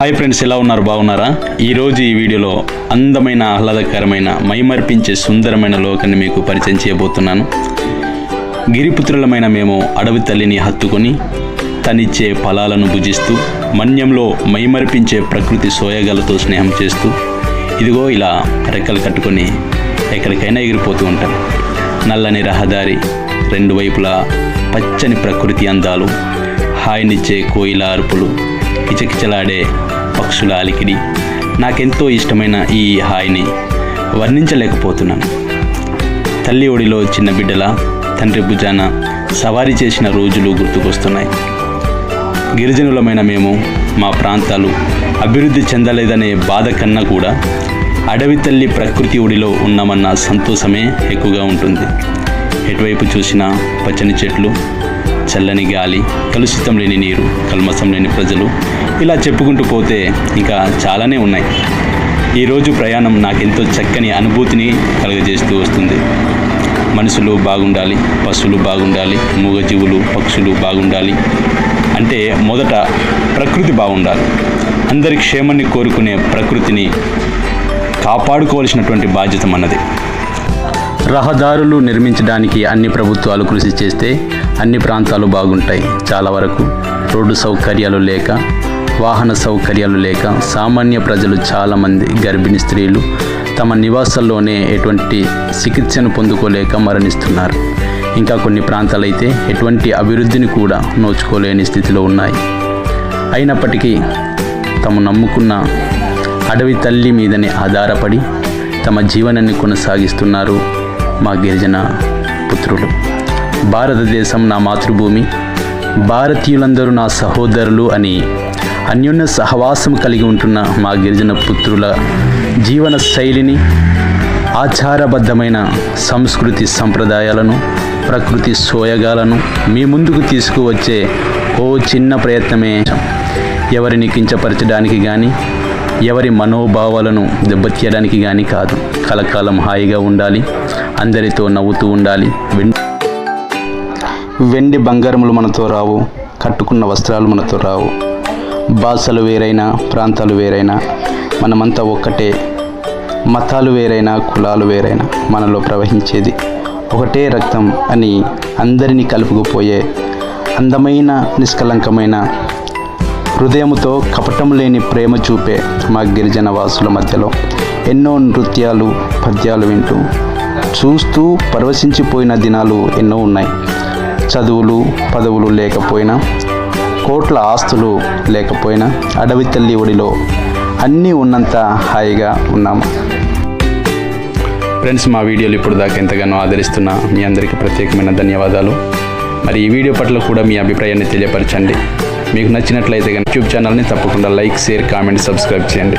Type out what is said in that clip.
Hi friends ఎలా ఉన్నారు? బాగున్నారా? ఈరోజు ఈ వీడియోలో అందమైన ఆహ్లాదకరమైన మైమర్పించే సుందరమైన లోకాన్ని మీకు పరిచయం చేయబోతున్నాను. గిరిపుత్రులమైన మేము అడవి తల్లిని హత్తుకొని తనిచ్చే ఫలాలను భుజిస్తూ మన్యంలో మైమర్పించే ప్రకృతి సోయగాలతో స్నేహం చేస్తూ ఇదిగో ఇలా రెక్కలు కట్టుకొని ఎక్కడికైనా ఎగిరిపోతూ ఉంటాం. నల్లని రహదారి రెండు వైపులా పచ్చని ప్రకృతి అందాలు హాయినిచ్చే కోయిల అరుపులు కిచకిచలాడే పక్షుల అలికిడి. నాకెంతో ఇష్టమైన ఈ హాయిని వర్ణించలేకపోతున్నాను. తల్లి ఒడిలో చిన్న బిడ్డల తండ్రి భుజాన సవారీ చేసిన రోజులు గుర్తుకొస్తున్నాయి. గిరిజనులమైన మేము మా ప్రాంతాలు అభివృద్ధి చెందలేదనే బాధ కన్నా కూడా అడవి తల్లి ప్రకృతి ఒడిలో ఉన్నామన్న సంతోషమే ఎక్కువగా ఉంటుంది. ఎటువైపు చూసినా పచ్చని చెట్లు చల్లని గాలి కలుషితం లేని నీరు కల్మసం లేని ప్రజలు ఇలా చెప్పుకుంటూ పోతే ఇంకా చాలానే ఉన్నాయి. ఈరోజు ప్రయాణం నాకెంతో చక్కని అనుభూతిని కలుగజేస్తూ వస్తుంది. మనుషులు బాగుండాలి పశువులు బాగుండాలి మూగజీవులు పక్షులు బాగుండాలి అంటే మొదట ప్రకృతి బాగుండాలి. అందరి క్షేమాన్ని కోరుకునే ప్రకృతిని కాపాడుకోవాల్సినటువంటి బాధ్యత మనది. రహదారులు నిర్మించడానికి అన్ని ప్రభుత్వాలు కృషి చేస్తే అన్ని ప్రాంతాలు బాగుంటాయి. చాలా వరకు రోడ్డు సౌకర్యాలు లేక వాహన సౌకర్యాలు లేక సామాన్య ప్రజలు చాలామంది గర్భిణీ స్త్రీలు తమ నివాసాల్లోనే ఎటువంటి చికిత్సను పొందుకోలేక మరణిస్తున్నారు. ఇంకా కొన్ని ప్రాంతాలైతే ఎటువంటి అభివృద్ధిని కూడా నోచుకోలేని స్థితిలో ఉన్నాయి. అయినప్పటికీ తము నమ్ముకున్న అడవి తల్లి మీదనే ఆధారపడి తమ జీవనాన్ని కొనసాగిస్తున్నారు. మా గిరిజన పుత్రులు. భారతదేశం నా మాతృభూమి భారతీయులందరూ నా సహోదరులు అని అన్యోన్య సహవాసం కలిగి ఉంటున్న మా గిరిజన పుత్రుల జీవన శైలిని ఆచారబద్ధమైన సంస్కృతి సంప్రదాయాలను ప్రకృతి సోయగాలను మీ ముందుకు తీసుకువచ్చే ఓ చిన్న ప్రయత్నమే. ఎవరిని కించపరచడానికి కానీ ఎవరి మనోభావాలను దెబ్బతీయడానికి కానీ కాదు. కలకాలం హాయిగా ఉండాలి. అందరితో నవ్వుతూ ఉండాలి. వెం- వెండి బంగారములు మనతో రావు కట్టుకున్న వస్త్రాలు మనతో రావు. భాషలు వేరైనా ప్రాంతాలు వేరైనా మనమంతా ఒక్కటే. మతాలు వేరైనా కులాలు వేరైనా మనలో ప్రవహించేది ఒకటే రక్తం అని అందరినీ కలుపుకుపోయే అందమైన నిష్కలంకమైన హృదయముతో కపటం లేని ప్రేమ చూపే మా గిరిజన వాసుల మధ్యలో ఎన్నో నృత్యాలు పద్యాలు వింటూ చూస్తూ పరవశించిపోయిన దినాలు ఎన్నో ఉన్నాయి. చదువులు పదవులు లేకపోయినా కోట్ల ఆస్తులు లేకపోయినా అడవి తల్లి ఒడిలో అన్నీ ఉన్నంత హాయిగా ఉన్నాము ఫ్రెండ్స్ మా వీడియోలు ఇప్పుడు దాకా ఎంతగానో ఆదరిస్తున్న మీ అందరికీ ప్రత్యేకమైన ధన్యవాదాలు. మరి ఈ వీడియో పట్ల కూడా మీ అభిప్రాయాన్ని తెలియపరచండి. మీకు నచ్చినట్లయితే కానీ యూట్యూబ్ ఛానల్ని తప్పకుండా లైక్ షేర్ కామెంట్ సబ్స్క్రైబ్ చేయండి.